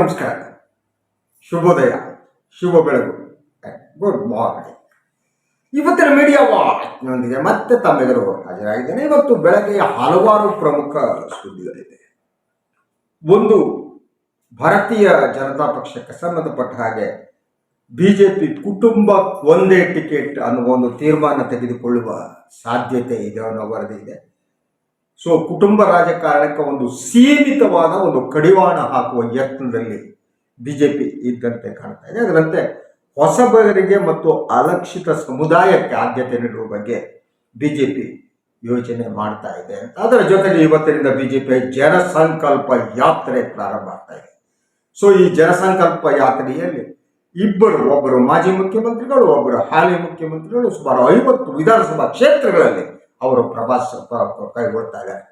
ನಮಸ್ಕಾರ. ಶುಭೋದಯ. ಶುಭ ಬೆಳಗು. ಗುಡ್ ಮಾರ್ನಿಂಗ್ ಇವತ್ತಿನ ಮೀಡಿಯಾ ವಾಚ್ನೊಂದಿಗೆ ಮತ್ತೆ ತಮ್ಮೆದುರು ಹಾಜರಾಗಿದ್ದೇನೆ. ಇವತ್ತು ಬೆಳಗ್ಗೆ ಹಲವಾರು ಪ್ರಮುಖ ಸುದ್ದಿಗಳಿದೆ. ಒಂದು, ಭಾರತೀಯ ಜನತಾ ಪಕ್ಷಕ್ಕೆ ಸಂಬಂಧಪಟ್ಟ ಹಾಗೆ ಬಿಜೆಪಿ ಕುಟುಂಬ ಒಂದೇ ಟಿಕೆಟ್ ಅನ್ನುವ ಒಂದು ತೀರ್ಮಾನ ತೆಗೆದುಕೊಳ್ಳುವ ಸಾಧ್ಯತೆ ಇದೆ ಅನ್ನೋ ವರದಿ ಇದೆ. ಸೊ ಕುಟುಂಬ ರಾಜಕಾರಣಕ್ಕೆ ಒಂದು ಸೀಮಿತವಾದ ಒಂದು ಕಡಿವಾಣ ಹಾಕುವ ಯತ್ನದಲ್ಲಿ ಬಿಜೆಪಿ ಇದ್ದಂತೆ ಕಾಣ್ತಾ ಇದೆ. ಅದರಂತೆ ಹೊಸಬರಿಗೆ ಮತ್ತು ಅಲಕ್ಷಿತ ಸಮುದಾಯಕ್ಕೆ ಆದ್ಯತೆ ನೀಡುವ ಬಗ್ಗೆ ಬಿಜೆಪಿ ಯೋಚನೆ ಮಾಡ್ತಾ ಇದೆ ಅದರ ಜೊತೆಗೆ ಇವತ್ತಿನಿಂದ ಬಿಜೆಪಿ ಜನಸಂಕಲ್ಪ ಯಾತ್ರೆ ಪ್ರಾರಂಭ ಆಗ್ತಾ ಇದೆ. ಸೊ ಈ ಜನಸಂಕಲ್ಪ ಯಾತ್ರೆಯಲ್ಲಿ ಇಬ್ಬರು, ಒಬ್ಬರು ಮಾಜಿ ಮುಖ್ಯಮಂತ್ರಿಗಳು, ಒಬ್ಬರು ಹಾಲಿ ಮುಖ್ಯಮಂತ್ರಿಗಳು, ಸುಮಾರು ಐವತ್ತು ವಿಧಾನಸಭಾ ಕ್ಷೇತ್ರಗಳಲ್ಲಿ ಅವರು ಪ್ರಭಾಸ್ ಪ- ಕೈಗೊಳ್ತಾ ಇದ್ದಾರೆ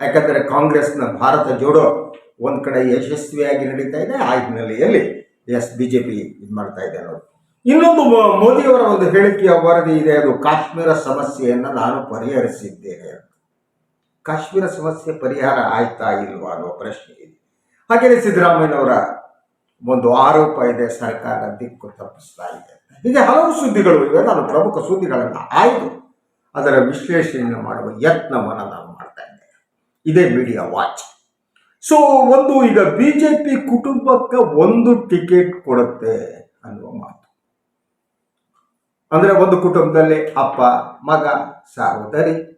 ಯಾಕಂದರೆ ಕಾಂಗ್ರೆಸ್ನ ಭಾರತ ಜೋಡೋ ಒಂದು ಕಡೆ ಯಶಸ್ವಿಯಾಗಿ ನಡೀತಾ ಇದೆ, ಆ ಹಿನ್ನೆಲೆಯಲ್ಲಿ ಎಸ್ ಬಿ ಜೆ ಪಿ ಇದು ಮಾಡ್ತಾ ಇದೆ ಅನ್ನೋದು ಇನ್ನೊಂದು ಮೋದಿಯವರ ಒಂದು ಹೇಳಿಕೆಯ ವರದಿ ಇದೆ, ಅದು ಕಾಶ್ಮೀರ ಸಮಸ್ಯೆಯನ್ನು ನಾನು ಪರಿಹರಿಸಿದ್ದೇನೆ. ಕಾಶ್ಮೀರ ಸಮಸ್ಯೆ ಪರಿಹಾರ ಆಯ್ತಾ ಇಲ್ವಾ ಅನ್ನೋ ಪ್ರಶ್ನೆ ಇದೆ. ಹಾಗೆಯೇ ಸಿದ್ದರಾಮಯ್ಯನವರ ಒಂದು ಆರೋಪ ಇದೆ ಸರ್ಕಾರ ದಿಕ್ಕು ತಪ್ಪಿಸ್ತಾ ಇದೆ. ಹೀಗೆ ಹಲವು ಸುದ್ದಿಗಳು ಇವೆ, ನಾನು ಪ್ರಮುಖ ಸುದ್ದಿಗಳನ್ನು ಆಯ್ದು ಅದರ ವಿಶ್ಲೇಷಣೆ ಮಾಡುವ ಯತ್ನವನ್ನು ನಾನು ಮಾಡ್ತಾ ಇದ್ದೇನೆ. ಇದೇ ಮೀಡಿಯಾ ವಾಚ್ ಸೊ ಒಂದು ಈಗ ಬಿ ಜೆ ಪಿ ಕುಟುಂಬಕ್ಕೆ ಒಂದು ಟಿಕೆಟ್ ಕೊಡುತ್ತೆ ಅನ್ನುವ ಮಾತು. ಅಂದರೆ ಒಂದು ಕುಟುಂಬದಲ್ಲಿ ಅಪ್ಪ, ಮಗ, ಸಹೋದರಿ.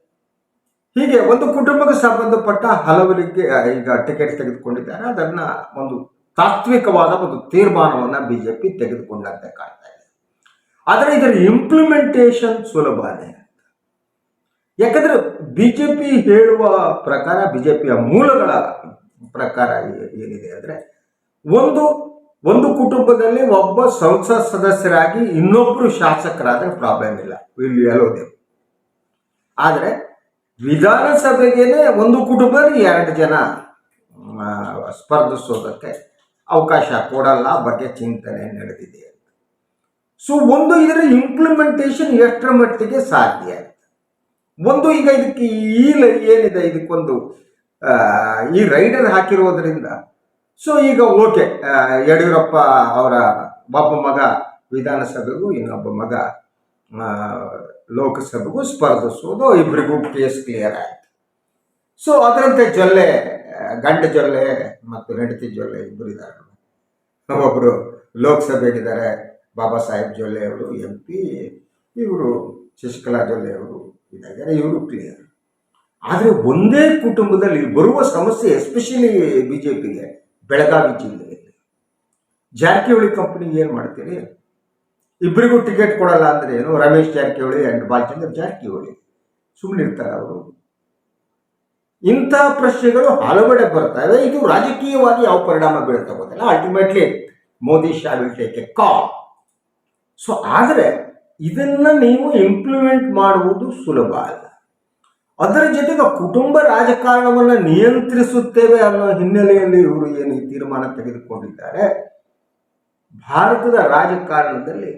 ಹೀಗೆ ಒಂದು ಕುಟುಂಬಕ್ಕೆ ಸಂಬಂಧಪಟ್ಟ ಹಲವರಿಗೆ ಈಗ ಟಿಕೆಟ್ ತೆಗೆದುಕೊಂಡಿದ್ದಾರೆ. ಅದನ್ನ ಒಂದು ತಾತ್ವಿಕವಾದ ಒಂದು ತೀರ್ಮಾನವನ್ನು ಬಿಜೆಪಿ ತೆಗೆದುಕೊಂಡಂತೆ ಕಾಣ್ತಾ ಇದೆ. ಆದರೆ ಇದರ ಇಂಪ್ಲಿಮೆಂಟೇಷನ್ ಸುಲಭನೇ. ಯಾಕಂದ್ರೆ ಬಿಜೆಪಿ ಹೇಳುವ ಪ್ರಕಾರ, ಬಿಜೆಪಿಯ ಮೂಲಗಳ ಪ್ರಕಾರ ಏನಿದೆ ಅಂದ್ರೆ, ಒಂದು ಒಂದು ಕುಟುಂಬದಲ್ಲಿ ಒಬ್ಬ ಸಂಸತ್ ಸದಸ್ಯರಾಗಿ ಇನ್ನೊಬ್ಬರು ಶಾಸಕರಾದರೆ ಪ್ರಾಬ್ಲಮ್ ಇಲ್ಲ. ಇಲ್ಲಿ ಎಲ್ಲೋದೇ ಆದರೆ, ವಿಧಾನಸಭೆಗೇನೆ ಒಂದು ಕುಟುಂಬದಲ್ಲಿ ಎರಡು ಜನ ಸ್ಪರ್ಧಿಸೋದಕ್ಕೆ ಅವಕಾಶ ಕೊಡಲ್ಲ ಬಗ್ಗೆ ಚಿಂತನೆ ನಡೆದಿದೆ ಸೊ ಒಂದು ಇದರ ಇಂಪ್ಲಿಮೆಂಟೇಷನ್ ಎಷ್ಟರ ಮಟ್ಟಿಗೆ ಸಾಧ್ಯ ಒಂದು ಈಗ ಇದಕ್ಕೆ ಈ ಏನಿದೆ ಇದಕ್ಕೊಂದು ಈ ರೈಡರ್ ಹಾಕಿರೋದ್ರಿಂದ ಸೊ ಈಗ ಓಕೆ ಯಡಿಯೂರಪ್ಪ ಅವರ ಒಬ್ಬ ಮಗ, ವಿಧಾನಸಭೆಗೂ ಇನ್ನೊಬ್ಬ ಮಗ ಲೋಕಸಭೆಗೂ ಸ್ಪರ್ಧಿಸೋದು ಇಬ್ಬರಿಗೂ ಕೇಸ್ ಕ್ಲಿಯರ್ ಆಯಿತು. ಸೊ ಅದರಂತೆ ಜೊಲ್ಲೆ, ಗಂಡ ಜೊಲ್ಲೆ ಮತ್ತು ಹೆಂಡತಿ ಜೊಲ್ಲೆ ಇಬ್ಬರು ಇದ್ದಾರೆ. ಒಬ್ಬರು ಲೋಕಸಭೆಗಿದ್ದಾರೆ ಬಾಬಾ ಸಾಹೇಬ್ ಜೊಲ್ಲೆ ಅವರು ಎಂ ಪಿ ಇವರು ಶಶಿಕಲಾ ಜೊಲ್ಲೆ ಅವರು ಇದ್ದಾರೆ ಇವರು ಕ್ಲಿಯರ್ ಆದರೆ ಒಂದೇ ಕುಟುಂಬದಲ್ಲಿ ಬರುವ ಸಮಸ್ಯೆ ಎಸ್ಪೆಷಲಿ ಬಿ ಜೆ ಪಿಗೆ ಬೆಳಗಾವಿ ಜಿಲ್ಲೆಯಲ್ಲಿ. ಜಾರಕಿಹೊಳಿ ಕಂಪ್ನಿಗೆ ಏನು ಮಾಡ್ತೀರಿ? ಇಬ್ಬರಿಗೂ ಟಿಕೆಟ್ ಕೊಡಲ್ಲ ಅಂದರೆ ಏನು? ರಮೇಶ್ ಜಾರಕಿಹೊಳಿ ಆ್ಯಂಡ್ ಬಾಲಚಂದ್ರ ಜಾರಕಿಹೊಳಿ. ಸುಮ್ಮನೆ ಇರ್ತಾರೆ ಅವರು. ಇಂಥ ಪ್ರಶ್ನೆಗಳು ಹಲವೆಡೆ ಬರ್ತವೆ ಇದು ರಾಜಕೀಯವಾಗಿ ಯಾವ ಪರಿಣಾಮ ಬೀಳುತ್ತೆ ಗೊತ್ತಿಲ್ಲ. Ultimately Modi Shah will take a so ಆದರೆ ಇದನ್ನ ನೀವು ಇಂಪ್ಲಿಮೆಂಟ್ ಮಾಡುವುದು ಸುಲಭ ಅಲ್ಲ. ಅದರ ಜೊತೆಗೆ ಕುಟುಂಬ ರಾಜಕಾರಣವನ್ನು ನಿಯಂತ್ರಿಸುತ್ತೇವೆ ಅನ್ನೋ ಹಿನ್ನೆಲೆಯಲ್ಲಿ ಇವರು ಏನು ಈ ತೀರ್ಮಾನ ತೆಗೆದುಕೊಂಡಿದ್ದಾರೆ, ಭಾರತದ ರಾಜಕಾರಣದಲ್ಲಿ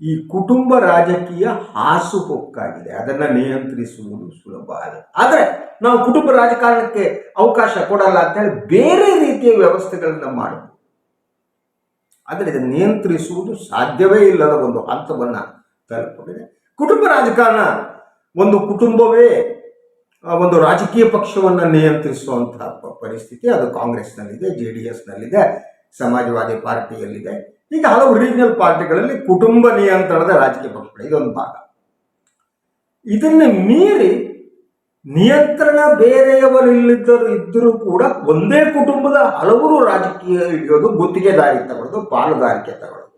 ಈ ಕುಟುಂಬ ರಾಜಕೀಯ ಹಾಸು ಅದನ್ನು ನಿಯಂತ್ರಿಸುವುದು ಸುಲಭ ಅಲ್ಲ. ಆದರೆ ನಾವು ಕುಟುಂಬ ರಾಜಕಾರಣಕ್ಕೆ ಅವಕಾಶ ಕೊಡಲ್ಲ ಅಂತೇಳಿ ಬೇರೆ ರೀತಿಯ ವ್ಯವಸ್ಥೆಗಳನ್ನು ಮಾಡಬಹುದು ಆದರೆ ಇದನ್ನು ನಿಯಂತ್ರಿಸುವುದು ಸಾಧ್ಯವೇ ಇಲ್ಲದ ಒಂದು ಹಂತವನ್ನು ತಲುಪಿದೆ ಕುಟುಂಬ ರಾಜಕಾರಣ ಒಂದು ಕುಟುಂಬವೇ ಒಂದು ರಾಜಕೀಯ ಪಕ್ಷವನ್ನು ನಿಯಂತ್ರಿಸುವಂತಹ ಪರಿಸ್ಥಿತಿ ಅದು ಕಾಂಗ್ರೆಸ್ನಲ್ಲಿದೆ, ಜೆ ಡಿ ಎಸ್ನಲ್ಲಿದೆ, ಸಮಾಜವಾದಿ ಪಾರ್ಟಿಯಲ್ಲಿದೆ. ಈಗ ಹಲವು ರೀಜನಲ್ ಪಾರ್ಟಿಗಳಲ್ಲಿ ಕುಟುಂಬ ನಿಯಂತ್ರಣದ ರಾಜಕೀಯ ಪಕ್ಷಗಳು, ಇದೊಂದು ಭಾಗ. ಇದನ್ನು ಮೀರಿ ನಿಯಂತ್ರಣ ಬೇರೆಯವರು ಇಲ್ಲಿದ್ದರು ಇದ್ದರೂ ಕೂಡ ಒಂದೇ ಕುಟುಂಬದ ಹಲವರು ರಾಜಕೀಯ ಹಿಡಿಯೋದು ಗುತ್ತಿಗೆದಾರಿ ತಗೊಳ್ಳೋದು, ಪಾಲುದಾರಿಕೆ ತಗೊಳ್ಳೋದು.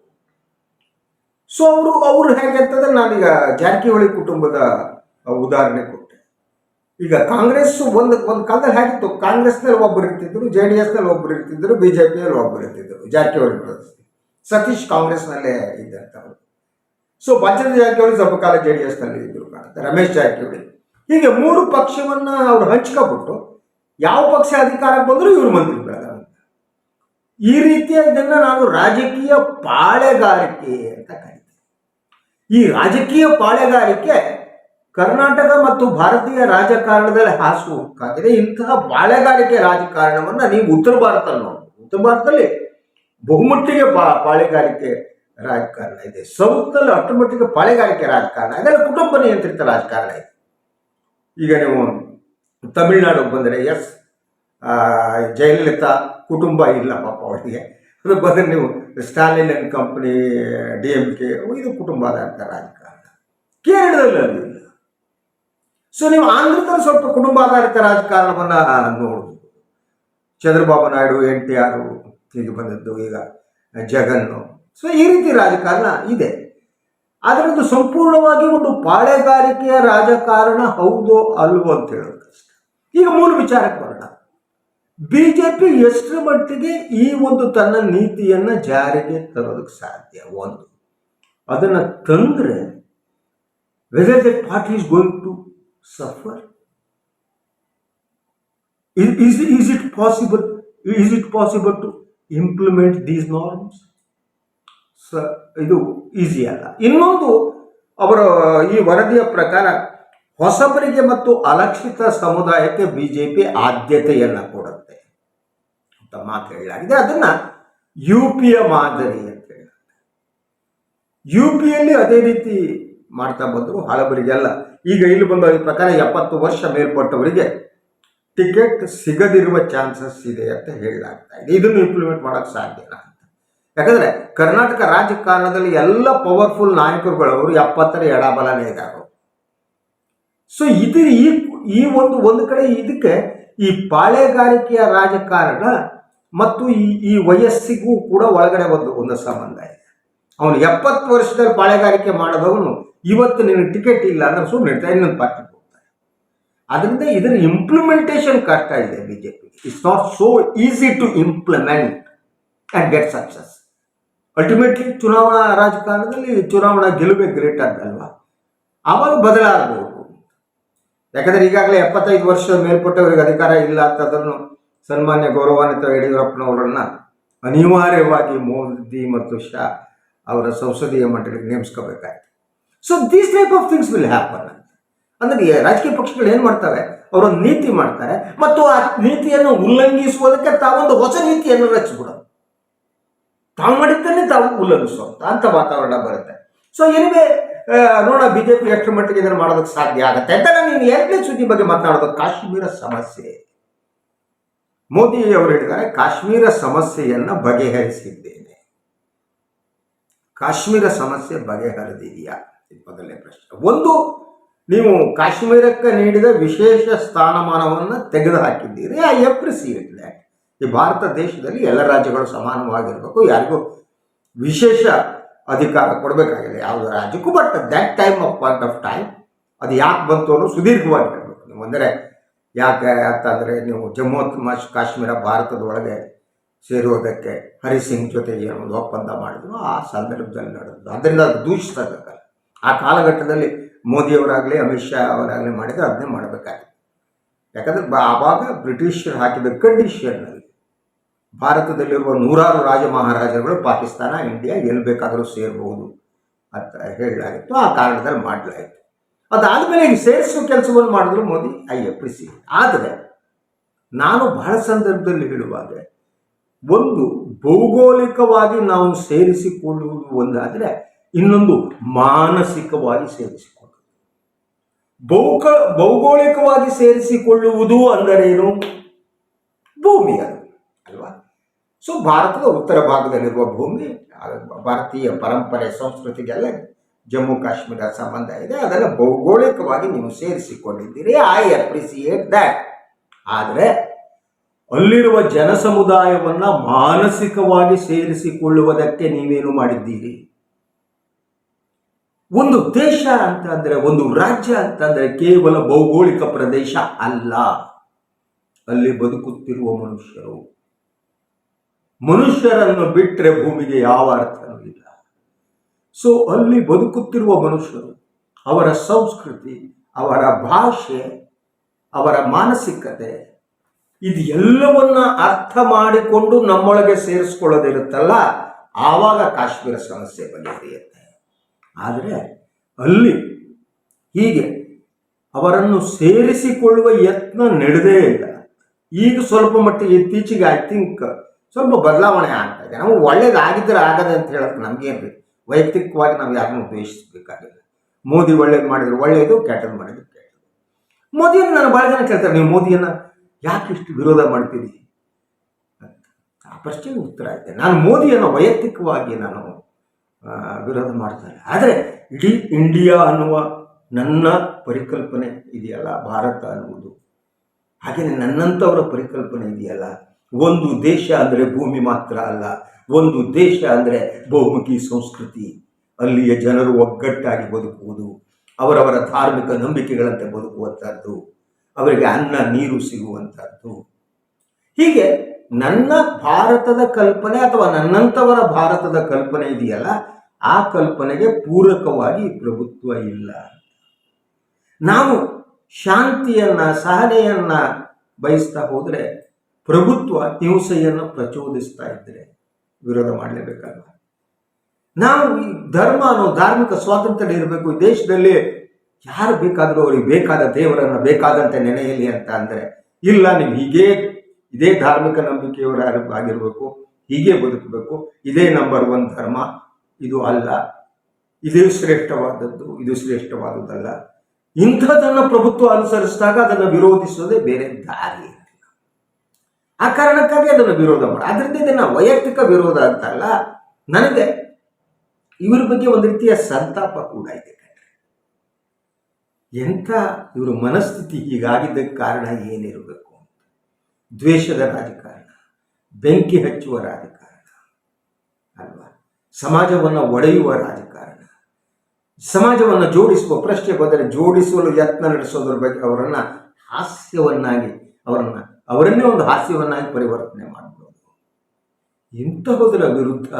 ಸೊ ಅವರು ಅವರು ಹೇಗೆ ಅಂತಂದ್ರೆ ನಾನೀಗ ಜಾರಕಿಹೊಳಿ ಕುಟುಂಬದ ಉದಾಹರಣೆ ಕೊಟ್ಟೆ. ಈಗ ಕಾಂಗ್ರೆಸ್ ಒಂದು ಒಂದು ಕಾಲದಲ್ಲಿ ಹೇಗಿತ್ತು ಕಾಂಗ್ರೆಸ್ನಲ್ಲಿ ಒಬ್ಬರು ಇರ್ತಿದ್ರು, ಜೆ ಡಿ ಎಸ್ನಲ್ಲಿ ಒಬ್ಬರು ಇರ್ತಿದ್ರು, ಬಿ ಜೆ ಪಿಯಲ್ಲಿ ಒಬ್ಬರು ಇರ್ತಿದ್ರು, ಜಾರಕಿಹೊಳಿ ಬ್ರದರ್ಸ್ ಸತೀಶ್ ಕಾಂಗ್ರೆಸ್ನಲ್ಲೇ ಇದ್ದಂಥವ್ರು. ಸೊ ಬಚ್ಚನ ಜಾರಕಿಹೊಳಿ ಸ್ವಲ್ಪ ಕಾಲ ಜೆ ಡಿ ಎಸ್ನಲ್ಲಿ ಇದ್ರು ಕಾಣುತ್ತೆ. ರಮೇಶ್ ಜಾರಕಿಹೊಳಿ. ಹೀಗೆ ಮೂರು ಪಕ್ಷವನ್ನ ಅವರು ಹಂಚ್ಕೊಬಿಟ್ಟು ಯಾವ ಪಕ್ಷ ಅಧಿಕಾರಕ್ಕೆ ಬಂದರೂ ಇವರು ಮಂತ್ರಿ ಅಂತ ಈ ರೀತಿಯ ಇದನ್ನ ನಾನು ರಾಜಕೀಯ ಪಾಳೆಗಾರಿಕೆ ಅಂತ ಕರೀತೀನಿ. ಈ ರಾಜಕೀಯ ಪಾಳೆಗಾರಿಕೆ ಕರ್ನಾಟಕ ಮತ್ತು ಭಾರತೀಯ ರಾಜಕಾರಣದಲ್ಲಿ ಹಾಸು ಹೋಗ್ತಾಗಿದೆ ಇಂತಹ ಪಾಳೆಗಾರಿಕೆ ರಾಜಕಾರಣವನ್ನ ನೀವು ಉತ್ತರ ಭಾರತದಲ್ಲಿ ನೋಡ್ಬೋದು. ಉತ್ತರ ಭಾರತದಲ್ಲಿ ಬಹುಮಟ್ಟಿಗೆ ಪಾ, ಪಾಳೆಗಾರಿಕೆ ರಾಜಕಾರಣ ಇದೆ. ಸೌತ್ನಲ್ಲಿ ಅಟ್ಟಮಟ್ಟಿಗೆ ಪಾಳೆಗಾರಿಕೆ ರಾಜಕಾರಣ ಇದೆ. ಕುಟುಂಬ ನಿಯಂತ್ರಿತ ರಾಜಕಾರಣ ಇದೆ. ಈಗ ನೀವು ತಮಿಳ್ನಾಡಿಗೆ ಬಂದರೆ ಎಸ್ ಜಯಲಲಿತಾ ಕುಟುಂಬ ಇಲ್ಲ ಪಾಪ ಅವಳಿಗೆ ಅದು ಬಂದರೆ ನೀವು Stalin and company, D M K, ಇದು ಕುಟುಂಬ ಅಂತ ರಾಜಕಾರಣ. ಕೇರಳದಲ್ಲಿ ಅದು ಇಲ್ಲ. ಸೊ ನೀವು ಆಂಧ್ರದಲ್ಲಿ ಸ್ವಲ್ಪ ಕುಟುಂಬ ಆಧಾರಿತ ರಾಜಕಾರಣವನ್ನು ನೋಡುದು ಚಂದ್ರಬಾಬು ನಾಯ್ಡು, ಎನ್ ಟಿ ಆರು ಹೀಗೆ ಬಂದದ್ದು ಈಗ ಜಗನ್ನು. ಸೊ ಈ ರೀತಿ ರಾಜಕಾರಣ ಇದೆ. ಅದರದ್ದು ಸಂಪೂರ್ಣವಾಗಿ ಒಂದು ಪಾಳೆಗಾರಿಕೆಯ ರಾಜಕಾರಣ ಹೌದೋ ಅಲ್ವೋ ಅಂತ ಹೇಳೋದು ಈಗ ಮೂಲ ವಿಚಾರಕ್ಕೆ ಬರೋಣ. ಬಿ ಜೆ ಪಿ ಎಷ್ಟರ ಮಟ್ಟಿಗೆ ಈ ಒಂದು ತನ್ನ ನೀತಿಯನ್ನು ಜಾರಿಗೆ ತರೋದಕ್ಕೆ ಸಾಧ್ಯ? ಒಂದು. ಅದನ್ನು ತಂದರೆ whether that party is going to suffer is it possible is it possible to implement these norms ಸ, ಇದು ಈಸಿ ಅಲ್ಲ. ಇನ್ನೊಂದು, ಅವರ ಈ ವರದಿಯ ಪ್ರಕಾರ ಹೊಸಬರಿಗೆ ಮತ್ತು ಅಲಕ್ಷಿತ ಸಮುದಾಯಕ್ಕೆ ಬಿ ಜೆ ಪಿ ಆದ್ಯತೆಯನ್ನು ಕೊಡುತ್ತೆ. ಅಂತ ಮಾತು ಹೇಳಲಾಗಿದೆ. ಅದನ್ನ ಯು ಪಿಯ ಮಾದರಿ ಅಂತ ಹೇಳುತ್ತೆ ಯು ಪಿಯಲ್ಲಿ ಅದೇ ರೀತಿ ಮಾಡ್ತಾ ಬಂದರು ಹಳಬರಿಗೆಲ್ಲ ಈಗ ಇಲ್ಲಿ ಬಂದ ಪ್ರಕಾರ ಎಪ್ಪತ್ತು ವರ್ಷ ಮೇಲ್ಪಟ್ಟವರಿಗೆ ಟಿಕೆಟ್ ಸಿಗದಿರುವ ಚಾನ್ಸಸ್ ಇದೆ ಅಂತ ಹೇಳಲಾಗ್ತಾ ಇದೆ. ಇದನ್ನು ಇಂಪ್ಲಿಮೆಂಟ್ ಮಾಡೋಕ್ಕೆ ಸಾಧ್ಯ ಅಂತ ಯಾಕಂದರೆ ಕರ್ನಾಟಕ ರಾಜಕಾರಣದಲ್ಲಿ ಎಲ್ಲ ಪವರ್ಫುಲ್ ನಾಯಕರುಗಳು ಅವರು ಎಪ್ಪತ್ತರ ಎಡಬಲನೇ ಇದ್ದಾರೆ ಸೊ ಇದು ಈ ಈ ಒಂದು ಒಂದು ಕಡೆ ಇದಕ್ಕೆ ಈ ಪಾಳೆಗಾರಿಕೆಯ ರಾಜಕಾರಣ ಮತ್ತು ಈ ಈ ವಯಸ್ಸಿಗೂ ಕೂಡ ಒಳಗಡೆ ಒಂದು ಒಂದು ಸಂಬಂಧ ಇದೆ. ಅವನು ಎಪ್ಪತ್ತು ವರ್ಷದಲ್ಲಿ ಪಾಳೆಗಾರಿಕೆ ಮಾಡಿದವನು ಇವತ್ತು ನಿನಗೆ ಟಿಕೆಟ್ ಇಲ್ಲ ಅಂದ್ರೆ ಸುಮ್ಮನೆ ಇರ್ತಾ, ಇನ್ನೊಂದು ಪಾರ್ಟಿ ಹೋಗ್ತಾರೆ ಅದರಿಂದ ಇದರ ಇಂಪ್ಲಿಮೆಂಟೇಷನ್ ಕಷ್ಟ ಇದೆ B J P it's not so easy to implement and get success ultimately ಚುನಾವಣಾ ರಾಜಕಾರಣದಲ್ಲಿ ಚುನಾವಣಾ ಗೆಲುವೇ ಗ್ರೇಟ್ ಅಂತಲ್ವಾ ಆವಾಗ ಬದಲಾಗಬಹುದು ಯಾಕಂದರೆ ಈಗಾಗಲೇ ಎಪ್ಪತ್ತೈದು ವರ್ಷ ಮೇಲ್ಪಟ್ಟವರಿಗೆ ಅಧಿಕಾರ ಇಲ್ಲ ಅಂತದನ್ನು ಸನ್ಮಾನ್ಯ ಗೌರವಾನ್ವಿತ ಯಡಿಯೂರಪ್ಪನವರನ್ನು ಅನಿವಾರ್ಯವಾಗಿ ಮೋದಿ ಮತ್ತು ಶಾ ಅವರ ಸಂಸದೀಯ ಮಂಡಳಿಗೆ ನೇಮಿಸ್ಕೋಬೇಕಾಯ್ತು. So these type of things will happen ಅಂದ್ರೆ ರಾಜಕೀಯ ಪಕ್ಷಗಳು ಏನು ಮಾಡ್ತವೆ? ಅವರೊಂದು ನೀತಿ ಮಾಡ್ತಾರೆ. ಮತ್ತು ಆ ನೀತಿಯನ್ನು ಉಲ್ಲಂಘಿಸುವುದಕ್ಕೆ ತಾವೊಂದು ಹೊಸ ನೀತಿಯನ್ನು ರಚಿಸ್ಬಿಡೋದು. ತಾವು ಮಾಡಿದ್ದನ್ನೇ ತಾವು ಉಲ್ಲಂಘಿಸುವಂತ ಅಂತ ವಾತಾವರಣ ಬರುತ್ತೆ. ಸೊ ಎನಿವೆ ನೋಡ, ಬಿಜೆಪಿ ಎಷ್ಟು ಮಟ್ಟಿಗೆ ಇದನ್ನು ಮಾಡೋದಕ್ಕೆ ಸಾಧ್ಯ ಆಗುತ್ತೆ ಅಂತ ನಾನು ಇನ್ನು ಎರಡನೇ ಸುದ್ದಿ ಬಗ್ಗೆ ಮಾತನಾಡೋದು ಕಾಶ್ಮೀರ ಸಮಸ್ಯೆ. ಮೋದಿ ಅವರು ಹೇಳಿದ್ದಾರೆ, ಕಾಶ್ಮೀರ ಸಮಸ್ಯೆಯನ್ನು ಬಗೆಹರಿಸಿದ್ದೇನೆ. ಕಾಶ್ಮೀರ ಸಮಸ್ಯೆ ಬಗೆಹರಿದಿದೆಯಾ? ಮೊದಲನೇ ಪ್ರಶ್ನೆ. ಒಂದು, ನೀವು ಕಾಶ್ಮೀರಕ್ಕೆ ನೀಡಿದ ವಿಶೇಷ ಸ್ಥಾನಮಾನವನ್ನು ತೆಗೆದು ಹಾಕಿದ್ದೀರಿ ಐ ಎಪ್ರಿಸಿಯೇಟ್ ದ್ಯಾಟ್ ಈ ಭಾರತ ದೇಶದಲ್ಲಿ ಎಲ್ಲ ರಾಜ್ಯಗಳು ಸಮಾನವಾಗಿರಬೇಕು. ಯಾರಿಗೂ ವಿಶೇಷ ಅಧಿಕಾರ ಕೊಡಬೇಕಾಗಿಲ್ಲ. ಯಾವುದೋ ರಾಜ್ಯಕ್ಕೂ but that time of point of time ಅದು ಯಾಕೆ ಬಂತು ಅನ್ನೋ ಸುದೀರ್ಘವಾಗಿ ಹೇಳಬೇಕು. ನೀವು ಅಂದರೆ ಯಾಕೆ ಅಂತಂದರೆ, ನೀವು ಜಮ್ಮು ಮತ್ತು ಕಾಶ್ಮೀರ ಭಾರತದ ಒಳಗೆ ಸೇರುವುದಕ್ಕೆ ಹರಿಸಿಂಗ್ ಜೊತೆ ಏನೊಂದು ಒಪ್ಪಂದ ಮಾಡಿದ್ರು. ಆ ಸಂದರ್ಭದಲ್ಲಿ ನಡೆದು ಅದರಿಂದ ಅದು ದೂಷಿಸಬೇಕಲ್ಲ. ಆ ಕಾಲಘಟ್ಟದಲ್ಲಿ ಮೋದಿಯವರಾಗಲಿ, ಅಮಿತ್ ಶಾ ಅವರಾಗಲಿ ಮಾಡಿದರೆ ಅದನ್ನೇ ಮಾಡಬೇಕಾಗಿತ್ತು. ಯಾಕಂದರೆ ಆವಾಗ ಬ್ರಿಟಿಷರು ಹಾಕಿದ ಕಂಡೀಷನ್ನಲ್ಲಿ ಭಾರತದಲ್ಲಿರುವ ನೂರಾರು ರಾಜ ಮಹಾರಾಜರುಗಳು ಪಾಕಿಸ್ತಾನ, ಇಂಡಿಯಾ ಎಲ್ಲಿ ಬೇಕಾದರೂ ಸೇರಬಹುದು ಅಂತ ಹೇಳಲಾಗಿತ್ತು. ಆ ಕಾರಣದಲ್ಲಿ ಮಾಡಲಾಯಿತು. ಅದಾದಮೇಲೆ ಈ ಸೇರಿಸುವ ಕೆಲಸವನ್ನು ಮಾಡಿದ್ರು ಮೋದಿ ಐ ಅಪ್ರಿಸಿ ಆದರೆ ನಾನು ಬಹಳ ಸಂದರ್ಭದಲ್ಲಿ ಹೇಳುವಾಗ ಒಂದು ಭೌಗೋಳಿಕವಾಗಿ ನಾವು ಸೇರಿಸಿಕೊಳ್ಳುವುದು ಒಂದಾದರೆ ಇನ್ನೊಂದು ಮಾನಸಿಕವಾಗಿ ಸೇರಿಸಿಕೊಳ್ಳುವುದು. ಭೌಗ ಭೌಗೋಳಿಕವಾಗಿ ಸೇರಿಸಿಕೊಳ್ಳುವುದು ಅಂದರೇನು ಭೂಮಿ ಅದು ಸೊ ಭಾರತದ ಉತ್ತರ ಭಾಗದಲ್ಲಿರುವ ಭೂಮಿ ಭಾರತೀಯ ಪರಂಪರೆ, ಸಂಸ್ಕೃತಿಗೆಲ್ಲ ಜಮ್ಮು ಕಾಶ್ಮೀರ ಸಂಬಂಧ ಇದೆ. ಅದನ್ನು ಭೌಗೋಳಿಕವಾಗಿ ನೀವು ಸೇರಿಸಿಕೊಂಡಿದ್ದೀರಿ. ಐ ಅಪ್ರಿಸಿಯೇಟ್ ದ್ಯಾಟ್ ಆದರೆ ಅಲ್ಲಿರುವ ಜನಸಮುದಾಯವನ್ನು ಮಾನಸಿಕವಾಗಿ ಸೇರಿಸಿಕೊಳ್ಳುವುದಕ್ಕೆ ನೀವೇನು ಮಾಡಿದ್ದೀರಿ? ಒಂದು ದೇಶ ಅಂತಂದರೆ ಒಂದು ರಾಜ್ಯ ಅಂತಂದರೆ ಕೇವಲ ಭೌಗೋಳಿಕ ಪ್ರದೇಶ ಅಲ್ಲ. ಅಲ್ಲಿ ಬದುಕುತ್ತಿರುವ ಮನುಷ್ಯರು. ಮನುಷ್ಯರನ್ನು ಬಿಟ್ಟರೆ ಭೂಮಿಗೆ ಯಾವ ಅರ್ಥನೂ ಇಲ್ಲ. ಸೊ ಅಲ್ಲಿ ಬದುಕುತ್ತಿರುವ ಮನುಷ್ಯರು, ಅವರ ಸಂಸ್ಕೃತಿ, ಅವರ ಭಾಷೆ, ಅವರ ಮಾನಸಿಕತೆ ಇದು ಎಲ್ಲವನ್ನ ಅರ್ಥ ಮಾಡಿಕೊಂಡು ನಮ್ಮೊಳಗೆ ಸೇರಿಸ್ಕೊಳ್ಳೋದಿರುತ್ತಲ್ಲ, ಆವಾಗ ಕಾಶ್ಮೀರ ಸಮಸ್ಯೆ ಬಗೆಹರಿಯುತ್ತೆ. ಆದರೆ, ಅಲ್ಲಿ ಹೀಗೆ ಅವರನ್ನು ಸೇರಿಸಿಕೊಳ್ಳುವ ಯತ್ನ ನಡೆದೇ ಇಲ್ಲ. ಈಗ ಸ್ವಲ್ಪ ಮಟ್ಟಿಗೆ ಇತ್ತೀಚೆಗೆ ಐ ಥಿಂಕ್ ಸ್ವಲ್ಪ ಬದಲಾವಣೆ ಆಗ್ತಾ ಇದೆ. ನಾವು ಒಳ್ಳೇದಾಗಿದ್ದರೆ ಆಗದೆ ಅಂತ ಹೇಳೋಕ್ಕೆ ನಮಗೇನು ರೀ ವೈಯಕ್ತಿಕವಾಗಿ ನಾವು ಯಾರನ್ನೂ ದ್ವೇಷಿಸಬೇಕಾಗಿಲ್ಲ. ಮೋದಿ ಒಳ್ಳೇದು ಮಾಡಿದ್ರು ಒಳ್ಳೆಯದು ಕೆಟ್ಟದ್ದು ಮಾಡಿದ್ರು ಕೆಟ್ಟದ್ದು ಮೋದಿಯನ್ನು ನಾನು ಭಾಳ ಜನ ಕೇಳ್ತಾರೆ, ನೀವು ಮೋದಿಯನ್ನು ಯಾಕೆ ಇಷ್ಟು ವಿರೋಧ ಮಾಡ್ತೀರಿ. ಆ ಪ್ರಶ್ನೆಗೆ ಉತ್ತರ ಇದೆ. ನಾನು ಮೋದಿಯನ್ನು ವೈಯಕ್ತಿಕವಾಗಿ ನಾನು ವಿರೋಧ ಮಾಡ್ತಾರೆ ಆದರೆ ಇಡೀ ಇಂಡಿಯಾ ಅನ್ನುವ ನನ್ನ ಪರಿಕಲ್ಪನೆ ಇದೆಯಲ್ಲ, ಭಾರತ ಅನ್ನುವುದು. ಹಾಗೆಯೇ ನನ್ನಂಥವರ ಪರಿಕಲ್ಪನೆ ಇದೆಯಲ್ಲ ಒಂದು ದೇಶ ಅಂದರೆ ಭೂಮಿ ಮಾತ್ರ ಅಲ್ಲ, ಒಂದು ದೇಶ ಅಂದರೆ ಬಹುಮುಖಿ ಸಂಸ್ಕೃತಿ. ಅಲ್ಲಿಯ ಜನರು ಒಗ್ಗಟ್ಟಾಗಿ ಬದುಕುವುದು, ಅವರವರ ಧಾರ್ಮಿಕ ನಂಬಿಕೆಗಳಂತೆ ಬದುಕುವಂಥದ್ದು, ಅವರಿಗೆ ಅನ್ನ, ನೀರು ಸಿಗುವಂಥದ್ದು. ಹೀಗೆ ನನ್ನ ಭಾರತದ ಕಲ್ಪನೆ ಅಥವಾ ನನ್ನಂಥವರ ಭಾರತದ ಕಲ್ಪನೆ ಇದೆಯಲ್ಲ, ಆ ಕಲ್ಪನೆಗೆ ಪೂರಕವಾಗಿ ಪ್ರಭುತ್ವ ಇಲ್ಲ. ನಾವು ಶಾಂತಿಯನ್ನ, ಸಹನೆಯನ್ನ ಬಯಸ್ತಾ ಹೋದರೆ ಪ್ರಭುತ್ವ ಹಿಂಸೆಯನ್ನು ಪ್ರಚೋದಿಸ್ತಾ ಇದ್ದರೆ ವಿರೋಧ ಮಾಡಲೇಬೇಕಲ್ವ ನಾವು ಈ ಧರ್ಮ ಅನ್ನೋ ಧಾರ್ಮಿಕ ಸ್ವಾತಂತ್ರ್ಯ ಇರಬೇಕು, ಈ ದೇಶದಲ್ಲಿ ಯಾರು ಬೇಕಾದರೂ ಅವ್ರಿಗೆ ಬೇಕಾದ ದೇವರನ್ನ ಬೇಕಾದಂತೆ ನೆನೆಯಲಿ ಅಂತ ಅಂದರೆ, ಇಲ್ಲ, ನೀವು ಹೀಗೇ, ಇದೇ ಧಾರ್ಮಿಕ ನಂಬಿಕೆಯವರ ಆಗಿರಬೇಕು ಹೀಗೆ ಬದುಕಬೇಕು, ಇದೇ ನಂಬರ್ ಒನ್ ಧರ್ಮ, ಇದು ಅಲ್ಲ, ಇದು ಶ್ರೇಷ್ಠವಾದದ್ದು, ಇದು ಶ್ರೇಷ್ಠವಾದದ್ದಲ್ಲ. ಇಂಥದನ್ನು ಪ್ರಭುತ್ವ ಅನುಸರಿಸಿದಾಗ ಅದನ್ನು ವಿರೋಧಿಸೋದೇ ಬೇರೆ ದಾರಿ. ಆ ಕಾರಣಕ್ಕಾಗಿ ಅದನ್ನು ವಿರೋಧ ಮಾಡಿ. ಅದರಿಂದ ಇದನ್ನು ವೈಯಕ್ತಿಕ ವಿರೋಧ ಅಂತಲ್ಲ, ನನಗೆ ಇವ್ರ ಬಗ್ಗೆ ಒಂದು ರೀತಿಯ ಸಂತಾಪ ಕೂಡ ಇದೆ. ಎಂಥ ಇವರ ಮನಸ್ಥಿತಿ ಹೀಗಾಗಿದ್ದಕ್ಕೆ ಕಾರಣ ಏನಿರಬೇಕು ದ್ವೇಷದ ರಾಜಕಾರಣ, ಬೆಂಕಿ ಹಚ್ಚುವ ರಾಜಕಾರಣ, ಅಲ್ವಾ? ಸಮಾಜವನ್ನು ಒಡೆಯುವ ರಾಜಕಾರಣ, ಸಮಾಜವನ್ನು ಜೋಡಿಸುವ, ಪ್ರಶ್ನೆ ಬಂದರೆ ಜೋಡಿಸಲು ಯತ್ನ ನಡೆಸೋದ್ರ ಬಗ್ಗೆ ಅವರನ್ನು ಹಾಸ್ಯವನ್ನಾಗಿ ಅವರನ್ನು ಅವರನ್ನೇ ಒಂದು ಹಾಸ್ಯವನ್ನಾಗಿ ಪರಿವರ್ತನೆ ಮಾಡಬಹುದು ಇಂತಹದರ ವಿರುದ್ಧ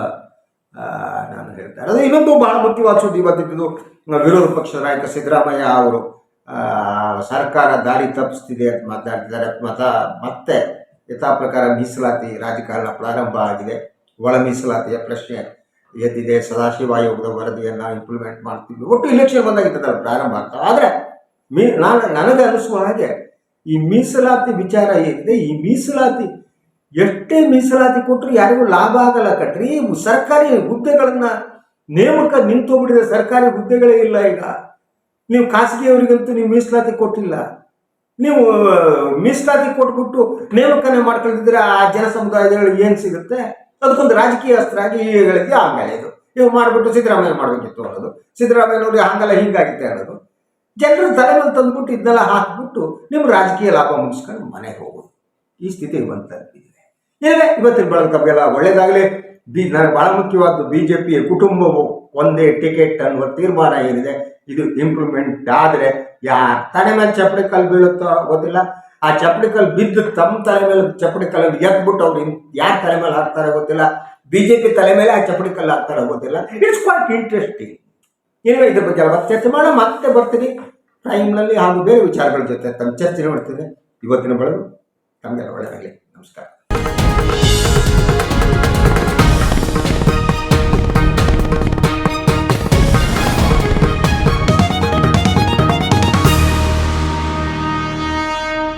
ನಾನು ಹೇಳ್ತಾರೆ ಇವತ್ತು ಇನ್ನೊಂದು ಬಹಳ ಮುಖ್ಯವಾದ ಸುದ್ದಿ ಬಂದಿದ್ದು ವಿರೋಧ ಪಕ್ಷದ ನಾಯಕ ಸಿದ್ದರಾಮಯ್ಯ ಅವರು ಸರ್ಕಾರ ದಾರಿ ತಪ್ಪಿಸ್ತಿದೆ ಅಂತ ಮಾತಾಡ್ತಿದ್ದಾರೆ. ಮತ, ಮತ್ತೆ ಯಥಾ ಪ್ರಕಾರ ಮೀಸಲಾತಿ ರಾಜಕಾರಣ ಪ್ರಾರಂಭ ಆಗಿದೆ. ಒಳ ಮೀಸಲಾತಿಯ ಪ್ರಶ್ನೆ ಎದ್ದಿದೆ. ಸದಾಶಿವ ಆಯೋಗದ ವರದಿಯನ್ನು ಇಂಪ್ಲಿಮೆಂಟ್ ಮಾಡ್ತೀವಿ ಒಟ್ಟು ಇಲೆಕ್ಷನ್ ಬಂದಾಗಿತ್ತು ಪ್ರಾರಂಭ ಆಗ್ತಾ ಆದರೆ, ಮೀ, ನಾನು, ನನಗೆ ಅನಿಸುವ ಹಾಗೆ ಈ ಮೀಸಲಾತಿ ವಿಚಾರ ಏನಿದೆ, ಈ ಮೀಸಲಾತಿ, ಎಷ್ಟೇ ಮೀಸಲಾತಿ ಕೊಟ್ಟರು ಯಾರಿಗೂ ಲಾಭ ಆಗಲ್ಲ ಕಟ್ರಿ ಸರ್ಕಾರಿ ಹುದ್ದೆಗಳನ್ನು ನೇಮಕ ನಿಂತೋಗ್ಬಿಟ್ಟಿದೆ. ಸರ್ಕಾರಿ ಹುದ್ದೆಗಳೇ ಇಲ್ಲ ಈಗ. ನೀವು ಖಾಸಗಿಯವರಿಗಂತೂ ನೀವು ಮೀಸಲಾತಿ ಕೊಟ್ಟಿಲ್ಲ. ನೀವು ಮೀಸಲಾತಿ ಕೊಟ್ಬಿಟ್ಟು ನೇಮಕನೇ ಮಾಡ್ಕೊಳ್ತಿದ್ರೆ ಆ ಜನ ಏನು ಸಿಗುತ್ತೆ? ಅದಕ್ಕೊಂದು ರಾಜಕೀಯ ಅಸ್ತ್ರ ಆಗಿ ಈ ಹೇಳಿದ್ವಿ ಆಮೇಲೆ ಇದು. ಇವು ಮಾಡಿಬಿಟ್ಟು ಸಿದ್ದರಾಮಯ್ಯ ಮಾಡಬೇಕಿತ್ತು ಅನ್ನೋದು. ಸಿದ್ದರಾಮಯ್ಯನವ್ರಿಗೆ ಹಂಗಲ್ಲ ಹಿಂಗಾಗಿತ್ತೆ ಅನ್ನೋದು. ಜನರು ತಲೆ ಮೇಲೆ ತಂದ್ಬಿಟ್ಟು ಇದನ್ನೆಲ್ಲ ಹಾಕ್ಬಿಟ್ಟು ನಿಮ್ಮ ರಾಜಕೀಯ ಲಾಭ ಮುಗಿಸ್ಕೊಂಡು ಮನೆಗೆ ಹೋಗೋದು. ಈ ಸ್ಥಿತಿಗೆ ಬಂತ ಏನೇ, ಇವತ್ತಿನ ಬಳಗ ತಮಗೆಲ್ಲ ಒಳ್ಳೇದಾಗಲಿ. ಬಿ, ನನಗೆ ಭಾಳ ಮುಖ್ಯವಾದ್ದು ಬಿ ಜೆ ಪಿಯ ಕುಟುಂಬವು ಒಂದೇ ಟಿಕೆಟ್ ಅನ್ನುವ ತೀರ್ಮಾನ ಏನಿದೆ, ಇದು ಇಂಪ್ರೂವ್ಮೆಂಟ್ ಆದರೆ ಯಾರ ತಲೆ ಮೇಲೆ ಚಪ್ಪಡಿ ಕಲ್ಲು ಬೀಳುತ್ತೋ ಗೊತ್ತಿಲ್ಲ. ಆ ಚಪ್ಪಡಿ ಕಲ್ಲು ಬಿದ್ದು ತಮ್ಮ ತಲೆ ಮೇಲೆ ಚಪ್ಪಡಿ ಕಲ್ಲನ್ನು ಎದ್ಬಿಟ್ಟು ಅವ್ರು ಯಾರ ತಲೆ ಮೇಲೆ ಹಾಕ್ತಾರೆ ಗೊತ್ತಿಲ್ಲ. ಬಿ ಜೆ ಪಿ ತಲೆ ಮೇಲೆ ಆ ಚಪ್ಪಡಿ ಕಲ್ಲು ಹಾಕ್ತಾರೆ ಗೊತ್ತಿಲ್ಲ. ಇಟ್ಸ್ ಕ್ವಾಟ್ ಇಂಟ್ರೆಸ್ಟಿಂಗ್ ಏನೇ ಇದ್ರ ಬಗ್ಗೆ ಅಲ್ವಾ? ಚರ್ಚೆ ಮಾಡೋಣ, ಮತ್ತೆ ಬರ್ತೀನಿ. ಟೈಮ್ನಲ್ಲಿ ಹಾಗೂ ಬೇರೆ ವಿಚಾರಗಳ ಜೊತೆ ತಮ್ಮ ಚರ್ಚೆ ಮಾಡ್ತೀನಿ. ಇವತ್ತಿನ ಬಳಗು ತಮಗೆಲ್ಲ ಒಳ್ಳೆಯದಾಗಲಿ ನಮಸ್ಕಾರ.